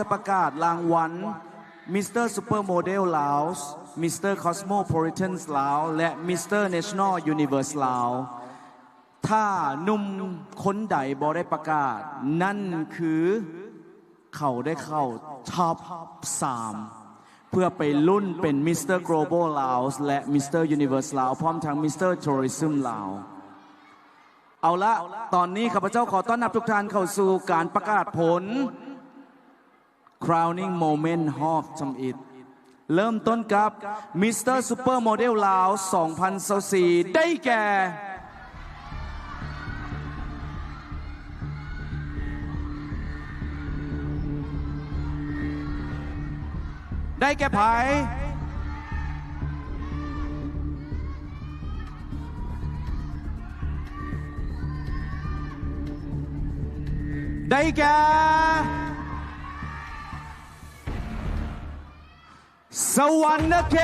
จะประกาศรางวัลมิสเตอร์ซูเปอร์โมเดลลาวส์มิสเตอร์คอสโมโพลิทันส์ลาวและมิสเตอร์เนชั่นแนลยูนิเวอร์สลาวถ้านุ่มคนใดบอได้ประกาศ นั่นคือเขาได้เข้าท็อป3เพื่อไปรุ่นเป็นมิสเตอร์ Global Laos และมิสเตอร์ Universe Laos พร้อมทั้งมิสเตอร์ Tourism Laos เอาละตอนนี้ข้าพเจ้าขอต้อนรับทุกท่านเข้าสู่การประกาศผล crowning moment of จำอิดเริ่มต้นกับมิสเตอร์ซูเปอร์โมเดลลาว 2024 ได้แก่ ได้แก่ไผได้แก่ สวรรค์เข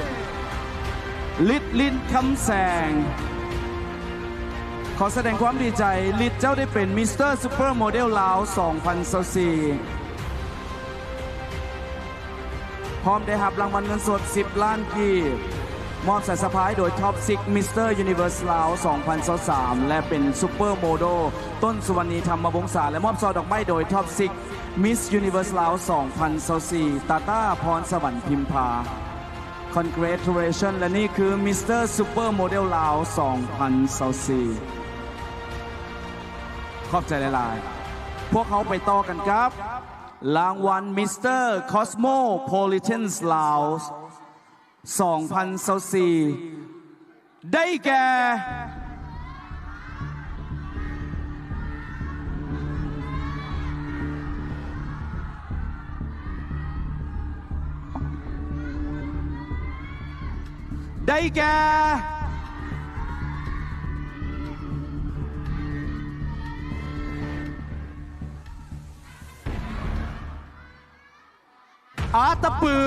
ตลิดลินคำแสง ขอแสดงความดีใจ ลิดเจ้าได้เป็นมิสเตอร์ซูเปอร์โมเดลลาว 2024พร้อมได้หับรางวัลเงินสด 10 ล้านกีบ มอบสายสะพายโดยท็อป6มิสเตอร์ยูนิเวอร์สลาว2023และเป็นซูเปอร์โมเดลต้นสุวรรณีธรรมวงศาและมอบซอดอกไม้โดยท็อป6มิสยูนิเวอร์สลาว2024ตาต้าพรสวรรค์พิมพา Congratulations และนี่คือมิสเตอร์ซูเปอร์โมเดลลาว2024ขอบใจหลายๆ พวกเขาไปต่อกันครับ รางวัลมิสเตอร์คอสโมโพลิทันส์ลาว 2024ได้แก่ ได้แก่อาตะปือ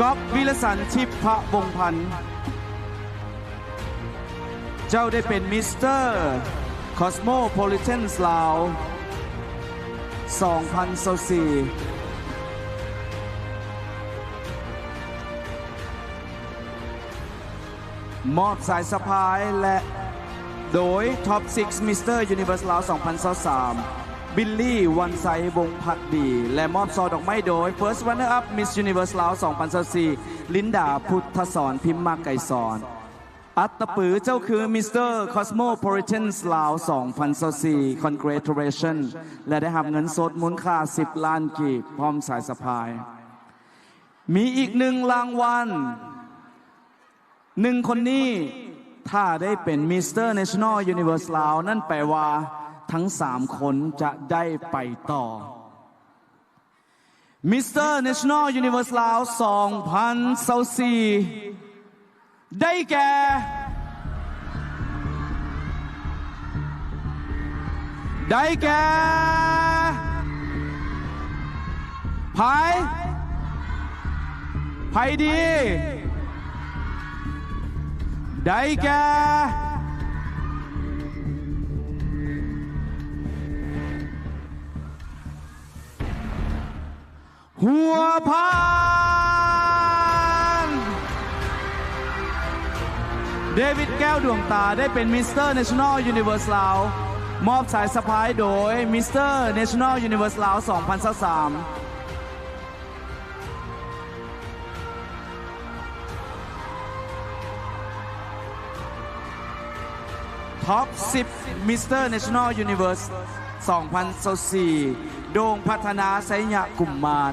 ก๊อฟวิลสันทิพวงศ์พันธ์เจ้าได้เป็นมิสเตอร์คอสโมโพลิ t นส์ลาว2024มอบสายสะพายและโดยท็อป6มิสเตอร์ยูนิเวอร์สลาว2023 บิลลี่ วันไซวงพักดี และมอบซอดอกไม้โดย First Runner Up Miss Universe ลาว2024ลินดาพุทธสอนพิมพ์มากไก่สอน อัตตปือเจ้าคือมิสเตอร์คอสโมโพลิ t นส์ลาว2024 Congratulation และได้รับเงินสดมูลค่า 10 ล้านกีบ พร้อมสายสะพาย มีอีกหนึ่งรางวัลหนึ่งคนนี้ถ้าได้เป็นมิสเตอร์เนชั่นแนลยูนิเวอร์สลาวนั่นแปลว่า ทั้งสามคนจะได้ไปต่อมิสเตอร์เนชั่นแนลยูนิเวอร์สลาว2024ได้แก่ ได้แก่ไผ่ไผ่ดี ได้แก่ หัวพานเดวิดแก้วดวงตาได้เป็นมิสเตอร์เนชั่นแนลยูนิเวอร์สลาวมอบสายสะพายโดยมิสเตอร์เนชั่นแนลยูนิเวอร์สลาว2023ท็อป 10 มิสเตอร์เนชั่นแนลยูนิเวอร์ส 2024 โด่งพัฒนาไสยะกุมมาร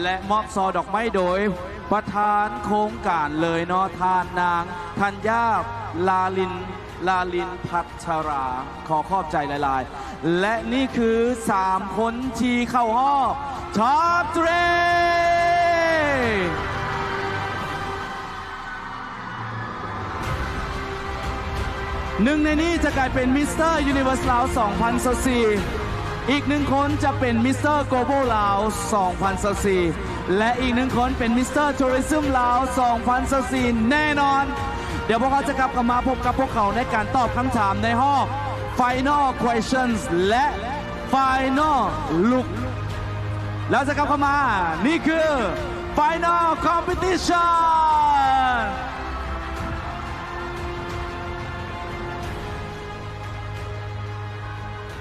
และมอบซอดอกไม้โดย ประธานโครงการเลยเนอทานนางธัญญาลาลินลาลินพัชรา ขอขอบใจหลาย ๆ และนี่คือ 3 คนที่เข้ารอบท็อปเทรหนึ่งในนี้จะกลายเป็นมิสเตอร์ยูนิเวอร์สลาว2024 อีกหนึ่งคนจะเป็นมิสเตอร์โกลบอลลาว2024และอีกหนึ่งคนเป็นมิสเตอร์ทัวริซึมลาว2024แน่นอน เดี๋ยวพวกเขาจะกลับกลับมาพบกับพวกเขาในการตอบคำถามในห้อง Final Questions และ Final Look แล้วจะกลับเข้ามา นี่คือ Final Competition